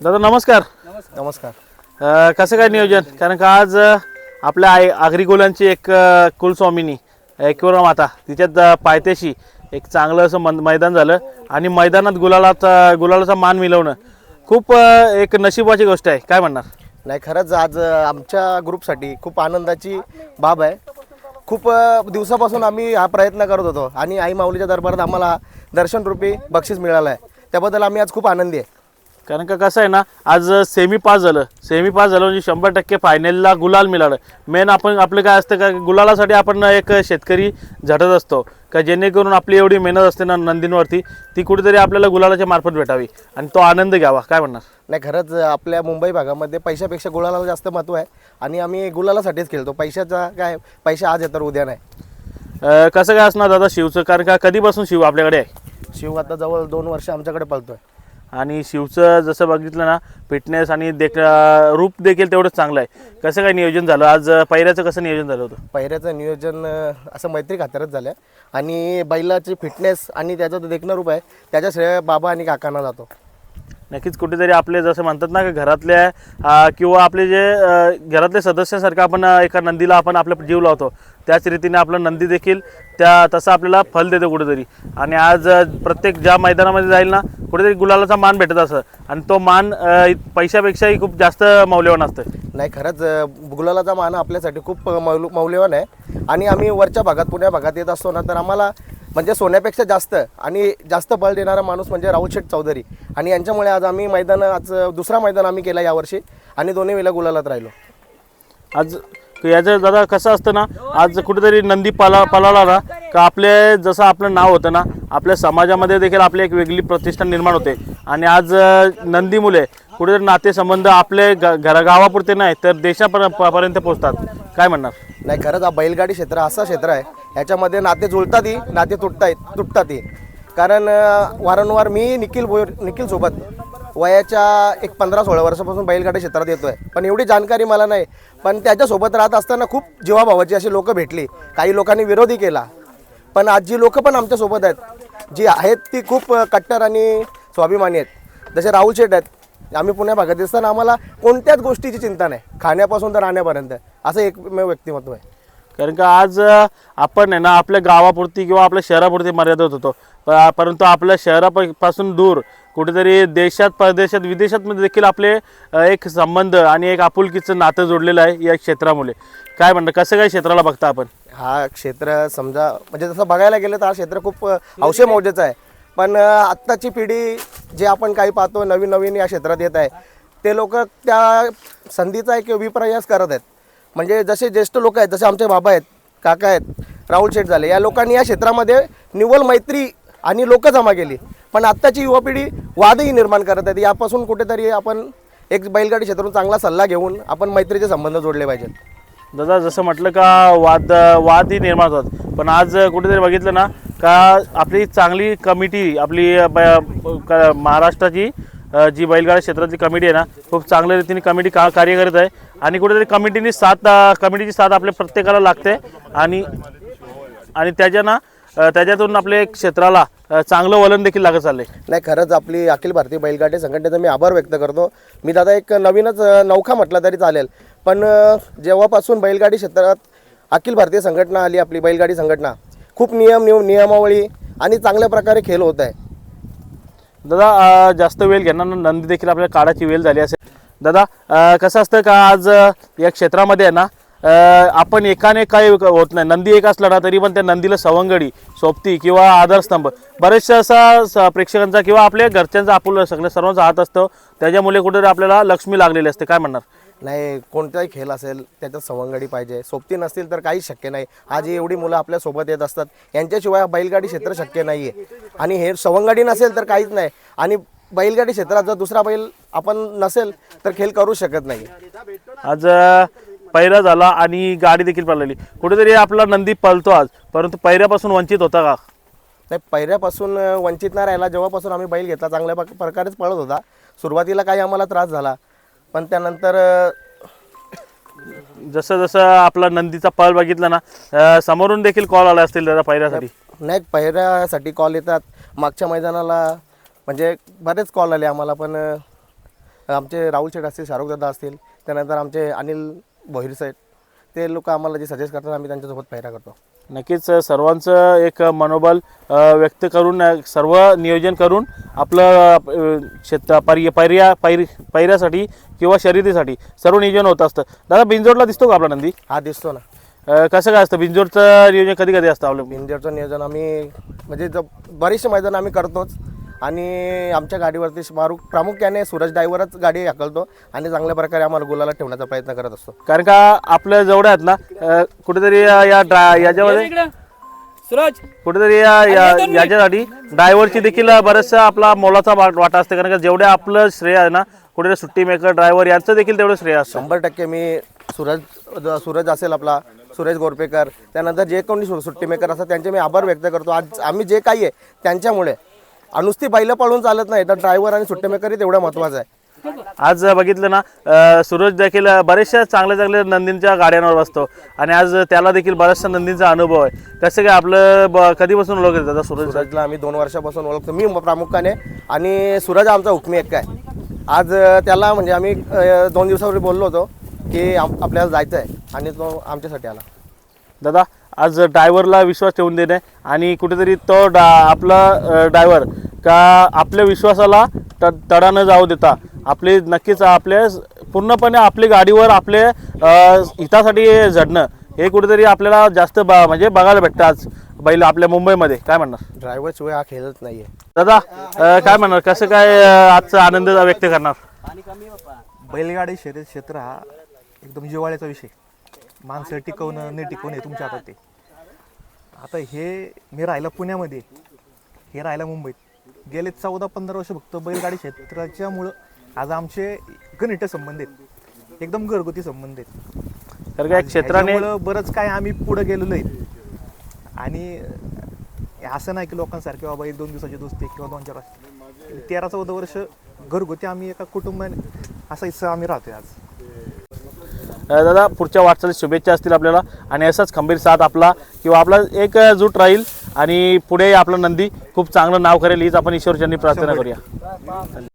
दादा नमस्कार. नमस्कार. अ, कसं काय नियोजन? कारण का आज अ, आपल्या आई आगरीगोलांची एक अ, कुलस्वामिनी एकविरा माता तिच्यात अ, पायथ्याशी एक चांगलं असं मन मैदान झालं आणि मैदानात गुलालाचा गुलालाचा मान मिळवणं खूप अ, एक नशिबाची गोष्ट आहे. काय म्हणणार? नाही खरंच आज अ, आमच्या ग्रुपसाठी खूप आनंदाची बाब आहे. खूप अ, दिवसापासून आम्ही हा प्रयत्न करत होतो आणि आई माऊलीच्या दरबारात आम्हाला दर्शन रूपी बक्षीस मिळालं आहे. त्याबद्दल आम्ही आज खूप आनंदी आहे. कारण का कसं आहे ना आज सेमी पास झालं. सेमी पास झालं म्हणजे शंभर टक्के फायनलला गुलाल मिळालं. मेन आपण आपलं काय असतं का गुलालासाठी आपण एक शेतकरी झटत असतो. का जेणेकरून आपली एवढी मेहनत असते ना नंदींवरती ती कुठेतरी आपल्याला गुलालाच्या मार्फत भेटावी. आणि तो आनंद घ्यावा. काय म्हणणार? नाही खरंच आपल्या मुंबई भागामध्ये पैशापेक्षा गुलाला जास्त महत्त्व आहे. आणि आम्ही गुलालासाठीच खेळतो. पैशाचा काय पैसे आज तर उद्या नाही. कसं काय असणार दादा शिवचं? कारण का कधीपासून शिव आपल्याकडे आहे? शिव आता जवळ दोन वर्ष आमच्याकडे पळतोय. आणि शिवचं जसं बघितलं ना फिटनेस आणि देख रूप देखील तेवढंच चांगलं आहे. कसं काय नियोजन झालं? आज पहिऱ्याचं कसं नियोजन झालं होतं? पहिऱ्याचं नियोजन असं मैत्री खात्यारच झालं आणि बैलाची फिटनेस आणि त्याचं देखणं रूप आहे त्याच्या श्रेय बाबा आणि काकांना जातो. नक्कीच कुठेतरी आपले जसं म्हणतात ना की घरातल्या किंवा आपले जे घरातले सदस्यासारखं आपण एका नंदीला आपण आपला जीव लावतो. त्याच रीतीने आपलं नंदी देखील त्या तसं आपल्याला फल देतो कुठेतरी. आणि आज प्रत्येक ज्या मैदानामध्ये जाईल ना कुठेतरी गुलालाचा मान भेटत असं. आणि तो मान पैशापेक्षाही खूप जास्त मौल्यवान असतं नाही खरंच गुलालाचा मान आपल्यासाठी खूप मौल मौल्यवान आहे. आणि आम्ही वरच्या भागात पुण्या भागात येत असतो ना तर आम्हाला म्हणजे सोन्यापेक्षा जास्त आणि जास्त बळ देणारा माणूस म्हणजे राहुल शेठ चौधरी. आणि यांच्यामुळे आज आम्ही मैदान आज दुसरा मैदान आम्ही केला यावर्षी आणि दोन्ही वेळेला गुलालात राहिलो. आज याचं दादा कसं असतं ना आज कुठेतरी नंदी पला पलाला ना का आपले जसं आपलं नाव होतं ना आपल्या समाजामध्ये देखील आपली एक वेगळी प्रतिष्ठा निर्माण होते. आणि आज अं, नंदी मुले कुठेतरी नातेसंबंध आपले ग घरा गावापुरते नाही तर देशापर्यंत पोहोचतात. काय म्हणणार? नाही खरंच हा बैलगाडी क्षेत्र असं क्षेत्र आहे ह्याच्यामध्ये नाते जुळतातही नाते तुटताय तुटतातही कारण वारंवार मी निखिल भोयर निखिलसोबत वयाच्या एक पंधरा सोळा वर्षापासून बैलगाडा क्षेत्रात येतोय. पण एवढी जाणकारी मला नाही. पण त्याच्यासोबत राहत असताना खूप जीवाभावाची अशी लोकं भेटली. काही लोकांनी विरोधी केला. पण आज जी लोकं पण आमच्यासोबत आहेत जी आहेत ती खूप कट्टर आणि स्वाभिमानी आहेत. जसे राहुल शेठ आहेत आम्ही पुण्या भागात असताना आम्हाला कोणत्याच गोष्टीची चिंता नाही. खाण्यापासून तर राहण्यापर्यंत. असं एकमेव व्यक्तिमत्व आहे. कारण का आज आपण आहे ना आपल्या गावापुरती किंवा आपल्या शहरापुरती मर्यादित होतो प- परंतु आपल्या शहरापासून दूर कुठेतरी देशात परदेशात विदेशात मध्ये देखील आपले एक संबंध आणि एक आपुलकीचं नातं जोडलेलं आहे या क्षेत्रामुळे. काय म्हणणं कसं काय क्षेत्राला बघता आपण? हा क्षेत्र समजा म्हणजे जसं बघायला गेलं तर हा क्षेत्र खूप हौशे मौजेचं आहे. पण अ, आत्ताची पिढी जे आपण काही पाहतो नवीन नवीन या क्षेत्रात येत आहे ते लोक त्या संधीचा एक विप्रयास करत आहेत. म्हणजे जसे ज्येष्ठ लोक आहेत जसे आमचे बाबा आहेत काका आहेत राहुल शेठ झाले या लोकांनी या क्षेत्रामध्ये निव्वळ मैत्री आणि लोक जमा केली. पण आत्ताची युवा पिढी वादही निर्माण करत आहेत. यापासून कुठेतरी आपण एक बैलगाडी क्षेत्रातून चांगला सल्ला घेऊन आपण मैत्रीचे संबंध जोडले पाहिजेत. दादा जसं म्हटलं का वाद वादही निर्माण होतात. पण आज कुठेतरी बघितलं ना का आपली चांगली कमिटी आपली ब- क- महाराष्ट्राची जी बैलगाडा क्षेत्रातली कमिटी आहे ना खूप चांगल्या रीतीने कमिटी का कार्य करत आहे. आणि कुठेतरी कमिटीनी साथ कमिटीची साथ आपल्या प्रत्येकाला लागते. आणि आणि त्याच्या ना त्याच्यातून आपल्या क्षेत्राला चांगलं वलन देखील लागत चाललंय. नाही खरंच आपली अखिल भारतीय बैलगाडी संघटनेचा मी आभार व्यक्त करतो. मी दादा एक नवीनच नौखा म्हटला तरी चालेल. पण जेव्हापासून बैलगाडी क्षेत्रात अखिल भारतीय संघटना आली आपली बैलगाडी संघटना खूप नियम नियम नियमावळी आणि चांगल्या प्रकारे खेळ होत आहे. दादा जास्त वेळ घेणार ना नंदी देखील आपल्या काळाची वेळ झाली असेल. दादा कसं असतं का आज या क्षेत्रामध्ये आहे ना आपण एकाने काही होत नाही. नंदी एक असला ना तरी पण त्या नंदीला सवंगडी सोबती किंवा आधारस्तंभ बरेचशा असा स- प्रेक्षकांचा किंवा आपल्या घरच्यांचा आपुल सगळ्या सर्वांचा हात असतो. त्याच्यामुळे कुठेतरी आपल्याला लक्ष्मी लागलेली असते. काय म्हणणार? नाही कोणताही खेळ असेल त्याच्यात सवंगडी पाहिजे. सोबती नसतील तर काहीच शक्य नाही. आज ही एवढी मुलं आपल्यासोबत येत असतात. यांच्याशिवाय बैलगाडी क्षेत्र शक्य नाही आहे आणि हे सवंगडी नसेल तर काहीच नाही. आणि बैलगाडी क्षेत्रात जर दुसरा बैल आपण नसेल तर खेळ करू शकत नाही. आज पैरा झाला आणि गाडी देखील पळाली. कुठेतरी आपला नंदी पळतो आज. परंतु पैऱ्यापासून वंचित होता का? नाही पहिल्यापासून अ, वंचित नाही राहिला. जेव्हापासून आम्ही बैल घेतला चांगल्या प्रक- प्रकारेच पळत होता. सुरुवातीला काही आम्हाला त्रास झाला. पण त्यानंतर जसं जसं आपला नंदीचा पळ बघितला ना अ, समोरून देखील कॉल आला असतील दादा पैऱ्यासाठी नाही पहिऱ्यासाठी कॉल येतात. मागच्या मैदानाला म्हणजे बरेच कॉल आले आम्हाला पण अ, आमचे राहुल शेठ असतील शाहरुख दादा असतील त्यानंतर आमचे अनिल भोईर साहेब ते लोक आम्हाला जे सजेस्ट करतात आम्ही त्यांच्यासोबत पैरा करतो. नक्कीच सर्वांचं एक मनोबल व्यक्त करून सर्व नियोजन करून आपलं शेत पर्य पैर्या पैर पैऱ्यासाठी किंवा शर्यतीसाठी सर्व नियोजन होत असतं. दादा बिंजोडला दिसतो का आपला नंदी? हा दिसतो ना. अ, कसं काय असतं? बिंजोडचं नियोजन कधी कधी असतं आपलं? बिंजरचं नियोजन आम्ही म्हणजे ज बरेचसे मैदान आम्ही करतोच. आणि आमच्या गाडीवरती मारू प्रामुख्याने सूरज ड्रायव्हरच गाडी हाकलतो आणि चांगल्या प्रकारे आम्हाला गुलाला ठेवण्याचा प्रयत्न करत असतो. कारण का आपल्या जेवढ्या आहेत ना अ, कुठेतरी या या ड्रा याच्यामध्ये सूरज. कुठेतरी या या- याच्यासाठी ड्रायव्हरची देखील बराचसा आपला मोलाचा वाट- वाटा असते. कारण का जेवढे आपलं श्रेय आहे ना कुठेतरी सुट्टी मेकर ड्रायव्हर यांचं देखील तेवढं श्रेय असतं. शंभर टक्के मी सूरज ज- सूरज असेल आपला सुरेश गोरपेकर त्यानंतर जे कोणी सु- सुट्टी मेकर असतात त्यांचे मी आभार व्यक्त करतो. आज आम्ही जे काही आहे त्यांच्यामुळे नुसती बैलं पळून चालत नाही. तर ड्रायव्हर आणि सुट्टी मेकर तेवढं महत्त्वाचं आहे. आज बघितलं ना अ, सूरज देखील बरेचशा चांगल्या चांगल्या नंदींच्या गाड्यांवर बसतो. आणि आज त्याला देखील बराचसा नंदींचा अनुभव आहे. कसं काय आपलं ब- कधीपासून ओळख आहे दादा सूरज सूरजला आम्ही दोन वर्षापासून ओळखतो. मी प्रामुख्याने आणि सूरज आमचा हुकमी एक आहे. आज अ, त्याला म्हणजे आम्ही अ, दोन दिवसापूर्वी बोललो होतो की आपल्याला जायचं आहे आणि तो आमच्यासाठी आला. दादा आज ड्रायव्हरला विश्वास ठेवून देणे आणि कुठेतरी तो डा आपला ड्रायव्हर का आपल्या विश्वासाला त तडा न जाऊ देता आपले नक्कीच आपल्या पूर्णपणे आपली गाडीवर आपले हितासाठी झडणं हे कुठेतरी आपल्याला जास्त बा म्हणजे बघायला भेटतं आज बैल आपल्या मुंबईमध्ये. काय म्हणणार? ड्रायव्हर शिवाय हा खेळच नाही आहे दादा अ, काय म्हणणार? कसं काय अ, आजचा आनंद व्यक्त करणार? बैलगाडी शर्यत क्षेत्र हा एकदम जिव्हाळ्याचा विषय. माणसं टिकवणं न टिकवणं हे तुमच्या हातात आहे आता हे मी राहिला पुण्यामध्ये. हे राहिला मुंबईत. गेले चौदा पंधरा वर्ष फक्त बैलगाडी क्षेत्राच्यामुळं आज आमचे घनिष्ठ संबंध आहेत. एकदम घरगुती संबंध आहेत. कारण का या क्षेत्राने बरंच काय आम्ही पुढे गेलेलो आहे आणि असं नाही की लोकांसारखे बाबा एक दोन दिवसाची दोस्ती किंवा दोन चार तेरा चौदा वर्ष घरगुती आम्ही एका कुटुंबाने असा हिस्सा आम्ही राहतोय आज. दादा पुढच्या वाटचाली शुभेच्छा असतील आपल्याला. आणि असाच खंबीर साथ आपला किंवा आपला एक जूट राहील आणि पुढे आपलं नंदी. खूप चांगलं नाव करेल हीच आपण ईश्वरचरणी प्रार्थना करूया.